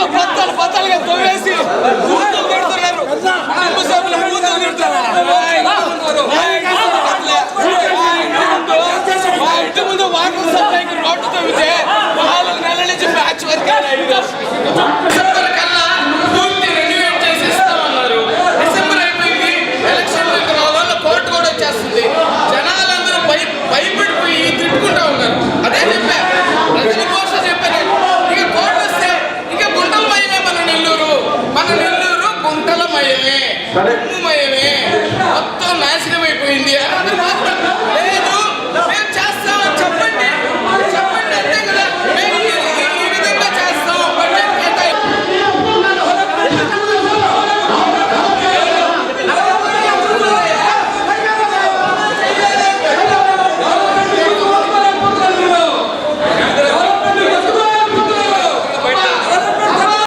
రోడ్ల పత్తాలు పత్తాలుగా తవ్వేసి బూతులు తిడుతున్నారు నిమ్మ సభలు బూతులు తిడుతున్నారు మా ఇంటి ముందు వాటర్ సప్లైకి రోడ్డు తవ్వితే నాలుగు నెలల నుంచి బ్యాచ్ వర్క్ భూమయమే మొత్తం నాశనం అయిపోయింది